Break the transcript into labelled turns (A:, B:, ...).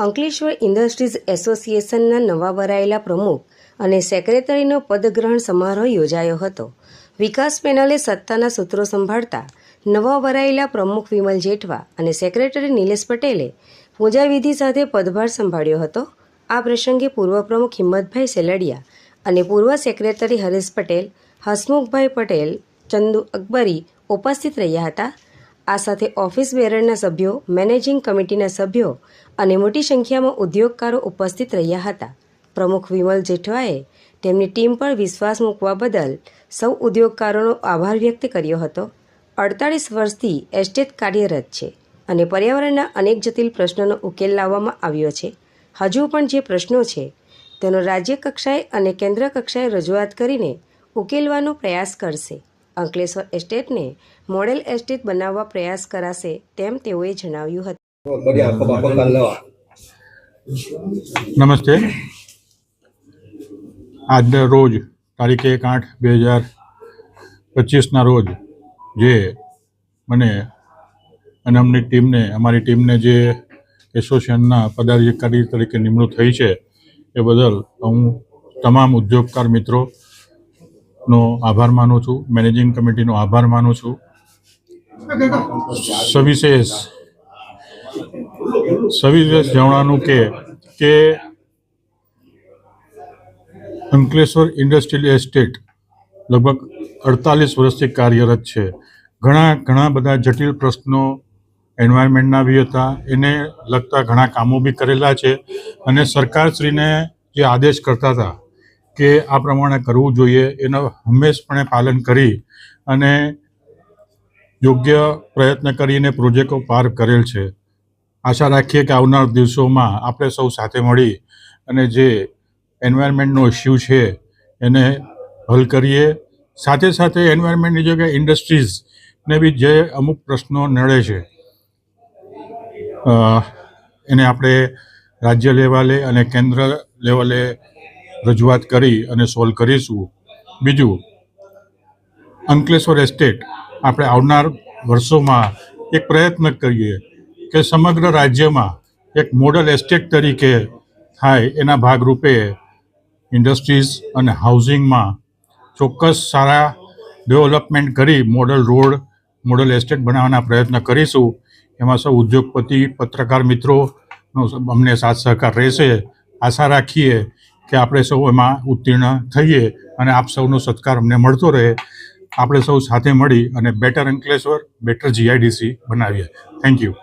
A: Ankleshwar industries એસોસિએશનના નવા વરાયેલા પ્રમુખ અને સેક્રેટરીનો પદગ્રહણ સમારોહ યોજાયો હતો. વિકાસ પેનલે સત્તાના સૂત્રો સંભાળતા નવા વરાયેલા પ્રમુખ વિમલ જેઠવા અને સેક્રેટરી નિલેશ પટેલે પૂજાવિધિ સાથે પદભાર સંભાળ્યો હતો. આ પ્રસંગે પૂર્વ પ્રમુખ હિંમતભાઈ સેલડિયા અને પૂર્વ સેક્રેટરી હરેશ પટેલ, હસમુખભાઈ પટેલ, ચંદુ અકબરી ઉપસ્થિત રહ્યા હતા. આ સાથે ઓફિસ બેરરના સભ્યો, મેનેજિંગ કમિટીના સભ્યો અને મોટી સંખ્યામાં ઉદ્યોગકારો ઉપસ્થિત રહ્યા હતા. પ્રમુખ વિમલ જેઠવાએ તેમની ટીમ પર વિશ્વાસ મૂકવા બદલ સૌ ઉદ્યોગકારોનો આભાર વ્યક્ત કર્યો હતો. અડતાળીસ વર્ષથી એસ્ટેટ કાર્યરત છે અને પર્યાવરણના અનેક જટિલ પ્રશ્નોનો ઉકેલ લાવવામાં આવ્યો છે. હજુ પણ જે પ્રશ્નો છે, તેનો રાજ્ય કક્ષાએ અને કેન્દ્ર કક્ષાએ રજૂઆત કરીને ઉકેલવાનો પ્રયાસ કરશે. અંકલેશ્વર એસ્ટેટને મોડેલ એસ્ટેટ બનાવવા પ્રયાસ કરાશે તેમ તેઓએ જણાવ્યું હતું.
B: નમસ્તે. આજના રોજ તારીખ એક આઠ બે હજાર પચીસના રોજ જે મને અને અમની ટીમને અમારી ટીમને જે એસોસિએશનના પદાધિકારી તરીકે નિમણૂક થઈ છે એ બદલ હું તમામ ઉદ્યોગકાર મિત્રોનો આભાર માનું છું. મેનેજિંગ કમિટીનો આભાર માનું છું. સવિશેષ સવિશેષ જણાવવાનું કે કે અંકલેશ્વર ઇન્ડસ્ટ્રીયલ એસ્ટેટ લગભગ અડતાલીસ વર્ષથી કાર્યરત છે. ઘણા ઘણા બધા જટિલ પ્રશ્નો એન્વાયરમેન્ટના બી હતા. એને લગતા ઘણા કામો બી કરેલા છે. અને સરકારશ્રીને જે આદેશ કરતા હતા કે આ પ્રમાણે કરવું જોઈએ એનો હંમેશપણે પાલન કરી અને યોગ્ય પ્રયત્ન કરીને પ્રોજેક્ટો પાર કરેલ છે. આશા રાખીએ કે આવનાર દિવસોમાં આપણે સૌ સાથે મળી અને જે એન્વાયરમેન્ટનો ઇસ્યુ છે એને હલ કરીએ. સાથે સાથે એન્વાયરમેન્ટની જગ્યાએ ઇન્ડસ્ટ્રીઝને બી જે અમુક પ્રશ્નો નડે છે એને આપણે રાજ્ય લેવલે અને કેન્દ્ર લેવલે રજૂઆત કરી અને સોલ્વ કરીશું. બીજું, અંકલેશ્વર એસ્ટેટ આપણે આવનાર વર્ષોમાં એક પ્રયત્ન કરીએ કે સમગ્ર રાજ્યમાં એક મોડલ એસ્ટેટ તરીકે થાય એના ભાગરૂપે ઇન્ડસ્ટ્રીઝ અને હાઉસિંગમાં ચોક્કસ સારા ડેવલપમેન્ટ કરી મોડલ રોડ મોડલ એસ્ટેટ બનાવવાના પ્રયત્ન કરીશું. એમાં સૌ ઉદ્યોગપતિ, પત્રકાર મિત્રોનો અમને સાથ સહકાર રહેશે. આશા રાખીએ કે આપણે સૌ એમાં ઉત્તીર્ણ થઈએ અને આપ સૌનો સત્કાર અમને મળતો રહે. આપણે સૌ સાથે મળી અને બેટર અંકલેશ્વર, બેટર જીઆઈડીસી બનાવીએ. Thank you